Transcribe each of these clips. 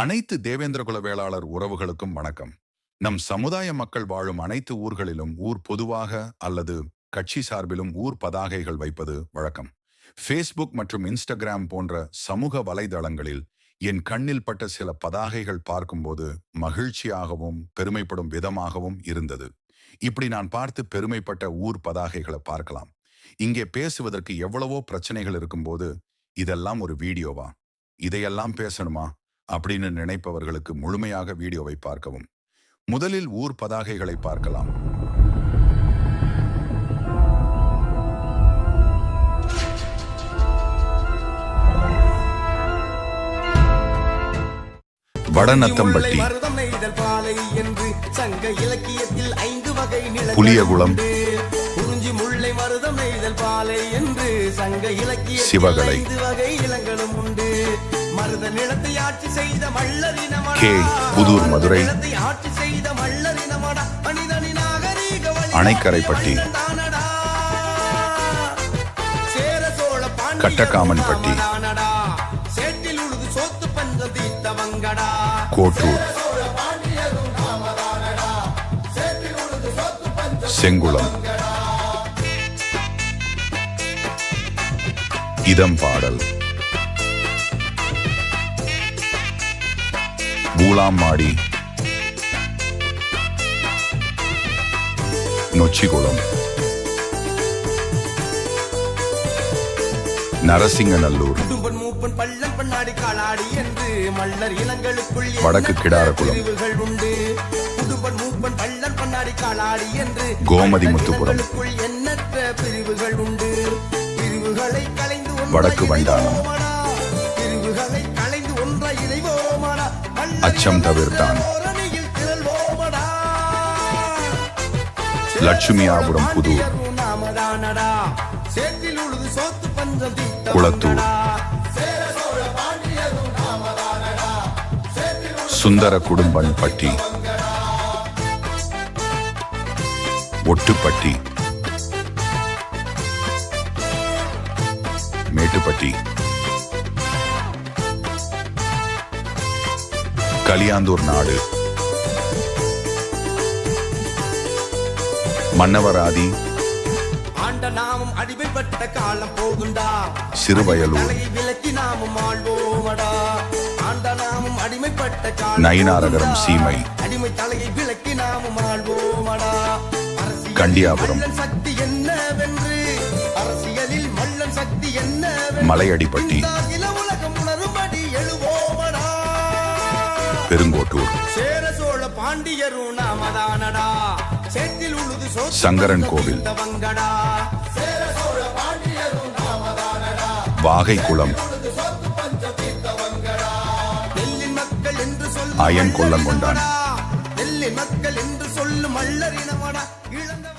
அனைத்து தேவேந்திரகுல வேளாளர் உறவுகளுக்கும் வணக்கம். நம் சமுதாய மக்கள் வாழும் அனைத்து ஊர்களிலும் ஊர் பொதுவாக அல்லது கட்சி சார்பிலும் ஊர் பதாகைகள் வைப்பது வழக்கம். ஃபேஸ்புக் மற்றும் இன்ஸ்டாகிராம் போன்ற சமூக வலைதளங்களில் என் கண்ணில் பட்ட சில பதாகைகள் பார்க்கும்போது மகிழ்ச்சியாகவும் பெருமைப்படும் விதமாகவும் இருந்தது. இப்படி நான் பார்த்து பெருமைப்பட்ட ஊர் பதாகைகளை பார்க்கலாம். இங்கே பேசுவதற்கு எவ்வளவோ பிரச்சனைகள் இருக்கும்போது இதெல்லாம் ஒரு வீடியோவா? இதையெல்லாம் பேசணுமா? அப்படின்னு நினைப்பவர்களுக்கு முழுமையாக வீடியோவை பார்க்கவும். முதலில் ஊர் பதாகைகளை பார்க்கலாம். வடநத்தம்பட்டி. புளியகுளம். குறிஞ்சி முல்லை மருதம் நெய்தல் பாலை என்று சங்க இலக்கிய சிவகலை. கே. புதூர், மதுரை. அணைக்கரைப்பட்டி. கட்டக்காமன்பட்டி. கோட்டூர். செங்குளம். இதம் பாடல். இனங்களுக்குள் எண்ணற்ற பிரிவுகள் உண்டு பிரிவுகளை கோமதி முத்துபுரம் வடக்கு வண்டானம். அச்சம் தவிர்த்தான். ஓரணியில் திரள்வோமடா. லட்சுமியாபுரம் புதூர். குளத்தூர். சுந்தர குடும்பன் பட்டி ஒட்டுப்பட்டி மேட்டுப்பட்டி கலியாந்தூர் நாடு. மன்னவராதி ஆண்ட நாமும் அடிமைப்பட்ட காலம் போகுண்டா. சிறுவயலூர். தலையை விலக்கி நாமும் ஆள்வோமடா. பெருங்கோட்டூர். சேர சோழ பாண்டியரும் நாமதானடா. சேற்றில் உழுது சங்கரன் கோவில். என்று சொல்லும் அயன் கொல்லங்கொண்டான்.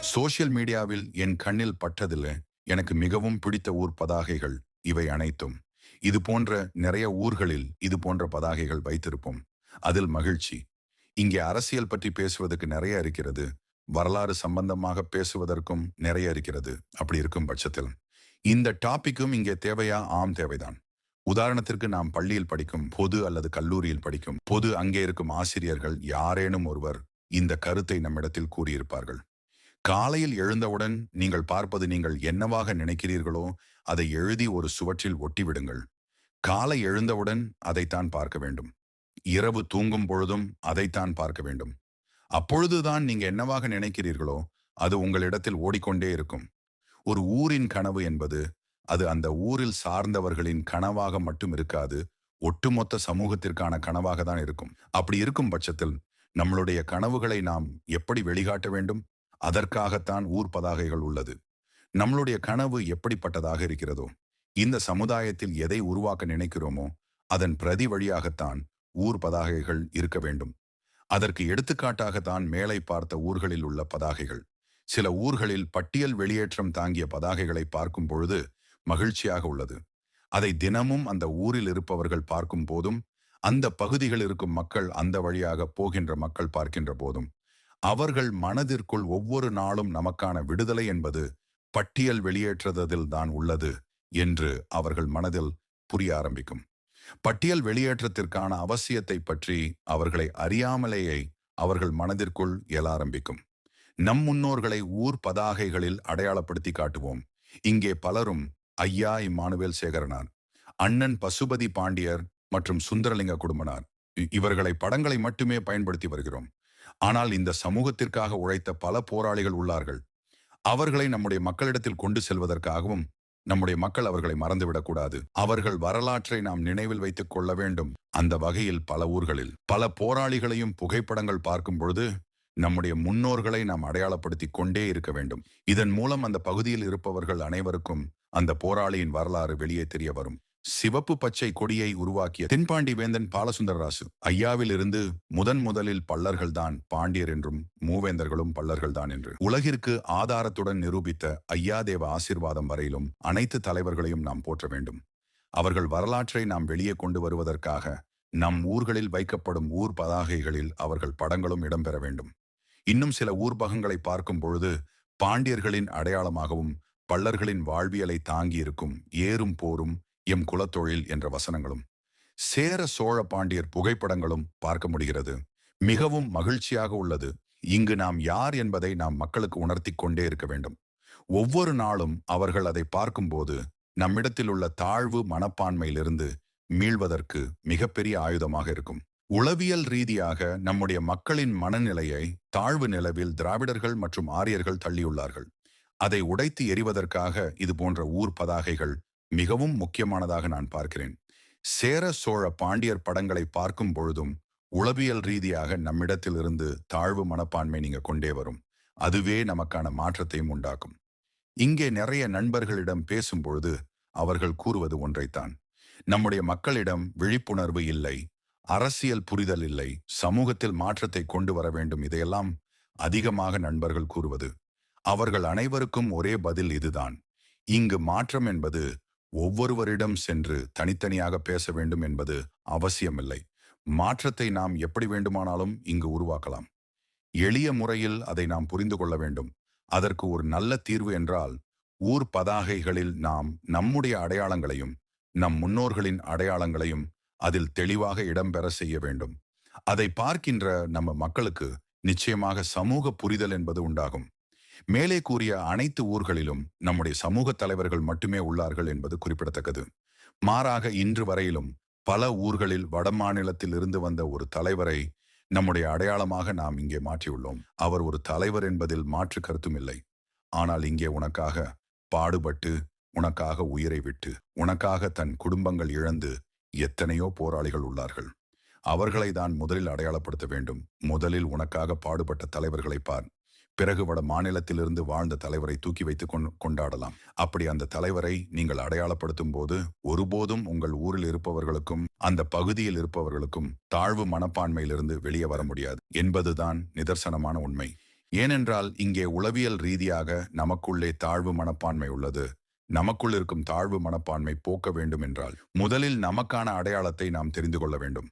சோஷியல் மீடியாவில் என் கண்ணில் பட்டதில் எனக்கு மிகவும் பிடித்த ஊர் பதாகைகள் இவை அனைத்தும். இது போன்ற நிறைய ஊர்களில் இது போன்ற பதாகைகள் வைத்திருப்போம். அதில் மகிழ்ச்சி. இங்கே அரசியல் பற்றி பேசுவதற்கு நிறைய இருக்கிறது. வரலாறு சம்பந்தமாக பேசுவதற்கும் நிறைய இருக்கிறது. அப்படி இருக்கும் பட்சத்தில். இந்த டாபிக்கும் இங்கே தேவையா? ஆம் தேவைதான். உதாரணத்திற்கு நாம் பள்ளியில் படிக்கும் பொது அல்லது கல்லூரியில் படிக்கும் பொது அங்கே இருக்கும் ஆசிரியர்கள் யாரேனும் ஒருவர் இந்த கருத்தை நம்மிடத்தில் கூறியிருப்பார்கள். காலையில் எழுந்தவுடன் நீங்கள் பார்ப்பது நீங்கள் என்னவாக நினைக்கிறீர்களோ அதை எழுதி ஒரு சுவற்றில் ஒட்டிவிடுங்கள். காலை எழுந்தவுடன் அதைத்தான் பார்க்க வேண்டும். இரவு தூங்கும் பொழுதும் அதைத்தான் பார்க்க வேண்டும். அப்பொழுதுதான் நீங்க என்னவாக நினைக்கிறீர்களோ அது உங்களிடத்தில் ஓடிக்கொண்டே இருக்கும். ஒரு ஊரின் கனவு என்பது அது அந்த ஊரில் சார்ந்தவர்களின் கனவாக மட்டும் இருக்காது ஒட்டுமொத்த சமூகத்திற்கான கனவாக தான் இருக்கும். அப்படி இருக்கும் பட்சத்தில் நம்மளுடைய கனவுகளை நாம் எப்படி வெளிகாட்ட வேண்டும்? அதற்காகத்தான் ஊர் பதாகைகள் உள்ளது. நம்மளுடைய கனவு எப்படிப்பட்டதாக இருக்கிறதோ இந்த சமுதாயத்தில் எதை உருவாக்க நினைக்கிறோமோ அதன் பிரதி வழியாகத்தான் ஊர் பதாகைகள் இருக்க வேண்டும். அதற்கு எடுத்துக்காட்டாகத்தான் மேலை பார்த்த ஊர்களில் உள்ள பதாகைகள். சில ஊர்களில் பட்டியல் வெளியேற்றம் தாங்கிய பதாகைகளை பார்க்கும் பொழுது மகிழ்ச்சியாக உள்ளது. அதை தினமும் அந்த ஊரில் இருப்பவர்கள் பார்க்கும் போதும் அந்த பகுதிகள் இருக்கும் மக்கள் அந்த வழியாக போகின்ற மக்கள் பார்க்கின்ற போதும். அவர்கள் மனதிற்குள் ஒவ்வொரு நாளும் நமக்கான விடுதலை என்பது பட்டியல் வெளியேற்றதில் தான் உள்ளது என்று அவர்கள் மனதில் புரிய ஆரம்பிக்கும். பட்டியல் வெளியேற்றத்திற்கான அவசியத்தை பற்றி அவர்களை அறியாமலேயே அவர்கள் மனதிற்குள் எழ ஆரம்பிக்கும். நம் முன்னோர்களை ஊர் பதாகைகளில் அடையாளப்படுத்தி காட்டுவோம். இங்கே பலரும் ஐயா இம்மானுவேல் சேகரனார் அண்ணன் பசுபதி பாண்டியர் மற்றும் சுந்தரலிங்க குடும்பனார். இவர்களை படங்களை மட்டுமே பயன்படுத்தி வருகிறோம். ஆனால் இந்த சமூகத்திற்காக உழைத்த பல போராளிகள் உள்ளார்கள். அவர்களை நம்முடைய மக்களிடத்தில் கொண்டு செல்வதற்காகவும் நம்முடைய மக்கள் அவர்களை மறந்துவிடக்கூடாது. அவர்கள் வரலாற்றை நாம் நினைவில் வைத்துக் கொள்ள வேண்டும். அந்த வகையில் பல ஊர்களில் பல போராளிகளையும் புகைப்படங்கள் பார்க்கும் பொழுது நம்முடைய முன்னோர்களை நாம் அடையாளப்படுத்தி கொண்டே இருக்க வேண்டும். இதன் மூலம் அந்த பகுதியில் இருப்பவர்கள் அனைவருக்கும் அந்த போராளியின் வரலாறு வெளியே தெரிய வரும். சிவப்பு பச்சை கொடியை உருவாக்கிய தென்பாண்டி வேந்தன் பாலசுந்தரராசு. ஐயாவில் இருந்து முதன் முதலில் பல்லர்கள்தான் பாண்டியர் என்றும் மூவேந்தர்களும் பல்லர்கள்தான் என்று. உலகிற்கு ஆதாரத்துடன் நிரூபித்த ஐயாதேவ ஆசீர்வாதம் வரையிலும் அனைத்து தலைவர்களையும் நாம் போற்ற வேண்டும். அவர்கள் வரலாற்றை நாம் வெளியே கொண்டு வருவதற்காக நம் ஊர்களில் வைக்கப்படும் ஊர் பதாகைகளில் அவர்கள் படங்களும் இடம்பெற வேண்டும். இன்னும் சில ஊர்பகங்களை பார்க்கும் பொழுது பாண்டியர்களின் அடையாளமாகவும் பல்லர்களின் வாழ்வியலை தாங்கியிருக்கும் ஏறும் போரும் எம் குலத்தொழில் என்ற வசனங்களும் சேர சோழ பாண்டியர் புகைப்படங்களும் பார்க்க முடிகிறது. மிகவும் மகிழ்ச்சியாக உள்ளது. இங்கு நாம் யார் என்பதை நாம் மக்களுக்கு உணர்த்திக் கொண்டே இருக்க வேண்டும். ஒவ்வொரு நாளும் அவர்கள் அதை பார்க்கும்போது நம்மிடத்தில் உள்ள தாழ்வு மனப்பான்மையிலிருந்து மீள்வதற்கு மிகப்பெரிய ஆயுதமாக இருக்கும். உளவியல் ரீதியாக நம்முடைய மக்களின் மனநிலையை தாழ்வு நிலவில் திராவிடர்கள் மற்றும் ஆரியர்கள் தள்ளியுள்ளார்கள். அதை உடைத்து எறிவதற்காக இது போன்ற ஊர் பதாகைகள் மிகவும் முக்கியமானதாக நான் பார்க்கிறேன். சேர சோழ பாண்டியர் படங்களை பார்க்கும் பொழுதும் உளவியல் ரீதியாக நம்மிடத்தில் இருந்து தாழ்வு மனப்பான்மை நீங்க கொண்டே வரும். அதுவே நமக்கான மாற்றத்தையும் உண்டாக்கும். இங்கே நிறைய நண்பர்களிடம் பேசும்பொழுது அவர்கள் கூறுவது ஒன்றைத்தான். நம்முடைய மக்களிடம் விழிப்புணர்வு இல்லை அரசியல் புரிதல் இல்லை சமூகத்தில் மாற்றத்தை கொண்டு வர வேண்டும் இதையெல்லாம் அதிகமாக நண்பர்கள் கூறுவது. அவர்கள் அனைவருக்கும் ஒரே பதில் இதுதான். இங்கு மாற்றம் என்பது ஒவ்வொருவரிடம் சென்று தனித்தனியாக பேச வேண்டும் என்பது அவசியமில்லை. மாற்றத்தை நாம் எப்படி வேண்டுமானாலும் இங்கு உருவாக்கலாம். எளிய முறையில் அதை நாம் புரிந்து கொள்ள வேண்டும். அதற்கு ஒரு நல்ல தீர்வு என்றால் ஊர் பதாகைகளில் நாம் நம்முடைய அடையாளங்களையும் நம் முன்னோர்களின் அடையாளங்களையும் அதில் தெளிவாக இடம்பெற செய்ய வேண்டும். அதை பார்க்கின்ற நம்ம மக்களுக்கு நிச்சயமாக சமூக புரிதல் என்பது உண்டாகும். மேலே கூறிய அனைத்து ஊர்களிலும் நம்முடைய சமூக தலைவர்கள் மட்டுமே உள்ளார்கள் என்பது குறிப்பிடத்தக்கது. மாறாக இன்று வரையிலும் பல ஊர்களில் வடமாநிலத்தில் இருந்து வந்த ஒரு தலைவரை நம்முடைய அடையாளமாக நாம் இங்கே மாற்றியுள்ளோம். அவர் ஒரு தலைவர் என்பதில் மாற்று கருத்தும் இல்லை. ஆனால் இங்கே உனக்காக பாடுபட்டு உனக்காக உயிரை விட்டு உனக்காக தன் குடும்பங்கள் இழந்து எத்தனையோ போராளிகள் உள்ளார்கள். அவர்களை தான் முதலில் அடையாளப்படுத்த வேண்டும். முதலில் உனக்காக பாடுபட்ட தலைவர்களை பார். பிறகு வட மாநிலத்திலிருந்து வாழ்ந்த தலைவரை தூக்கி வைத்து கொண்- கொண்டாடலாம். அப்படி அந்த தலைவரை நீங்கள் அடையாளப்படுத்தும் போது ஒருபோதும் உங்கள் ஊரில் இருப்பவர்களுக்கும் அந்த பகுதியில் இருப்பவர்களுக்கும் தாழ்வு மனப்பான்மையிலிருந்து வெளியே வர முடியாது. என்பதுதான் நிதர்சனமான உண்மை. ஏனென்றால் இங்கே உளவியல் ரீதியாக நமக்குள்ளே தாழ்வு மனப்பான்மை உள்ளது. நமக்குள் இருக்கும் தாழ்வு மனப்பான்மை போக்க வேண்டும் என்றால் முதலில் நமக்கான அடையாளத்தை நாம் தெரிந்து கொள்ள வேண்டும்.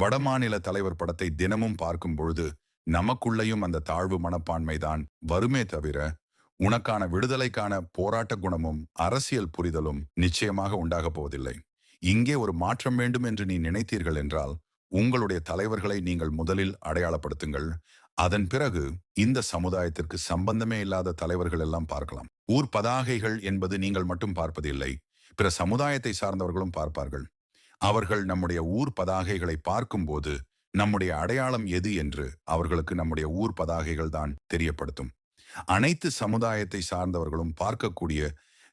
வடமாநில தலைவர் படத்தை தினமும் பார்க்கும் பொழுது நமக்குள்ளேயும் அந்த தாழ்வு மனப்பான்மை தான் வருமே தவிர உனக்கான விடுதலைக்கான போராட்ட குணமும் அரசியல் புரிதலும் நிச்சயமாக உண்டாகப் போவதில்லை. இங்கே ஒரு மாற்றம் வேண்டும் என்று நீ நினைத்தீர்கள் என்றால் உங்களுடைய தலைவர்களை நீங்கள் முதலில் அடையாளப்படுத்துங்கள். அதன் பிறகு இந்த சமுதாயத்திற்கு சம்பந்தமே இல்லாத தலைவர்கள் எல்லாம் பார்க்கலாம். ஊர் பதாகைகள் என்பது நீங்கள் மட்டும் பார்ப்பதில்லை பிற சமுதாயத்தை சார்ந்தவர்களும் பார்ப்பார்கள். அவர்கள் நம்முடைய ஊர் பதாகைகளை பார்க்கும்போது நம்முடைய அடையாளம் எது என்று அவர்களுக்கு நம்முடைய ஊர் பதாகைகள் தான் தெரியப்படுத்தும். அனைத்து சமுதாயத்தை சார்ந்தவர்களும் பார்க்கக்கூடிய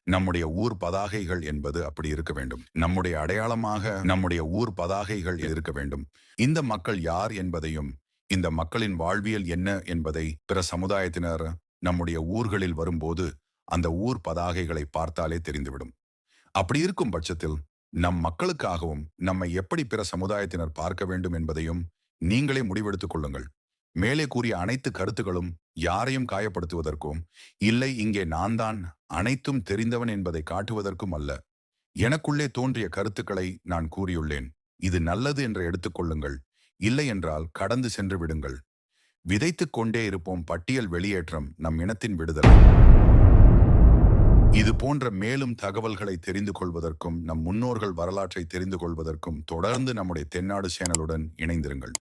நம்முடைய ஊர் பதாகைகள் என்பது அப்படி இருக்க வேண்டும். நம்முடைய அடையாளமாக நம்முடைய ஊர் பதாகைகள் இருக்க வேண்டும். இந்த மக்கள் யார் என்பதையும் இந்த மக்களின் வாழ்வியல் என்ன என்பதை பிற சமுதாயத்தினர் நம்முடைய ஊர்களில் வரும்போது அந்த ஊர் பதாகைகளை பார்த்தாலே தெரிந்துவிடும். அப்படி இருக்கும் பட்சத்தில் நம் மக்களுக்காகவும் நம்மை எப்படி பிற சமுதாயத்தினர் பார்க்க வேண்டும் என்பதையும் நீங்களே முடிவெடுத்துக் கொள்ளுங்கள். மேலே கூறிய அனைத்து கருத்துகளும் யாரையும் காயப்படுத்துவதற்கும் இல்லை இங்கே நான் தான் அனைத்தும் தெரிந்தவன் என்பதை காட்டுவதற்கும் அல்ல. எனக்குள்ளே தோன்றிய கருத்துக்களை நான் கூறியுள்ளேன். இது நல்லது என்று எடுத்துக்கொள்ளுங்கள் இல்லை என்றால் கடந்து சென்று விடுங்கள். விதைத்துக் கொண்டே இருப்போம் பட்டியல் வெளியேற்றம் நம் இனத்தின் விடுதலை. இது போன்ற மேலும் தகவல்களை தெரிந்து கொள்வதற்கும் நம் முன்னோர்கள் வரலாற்றை தெரிந்து கொள்வதற்கும் தொடர்ந்து நம்முடைய தென்னாடு சேனலுடன் இணைந்திருங்கள்.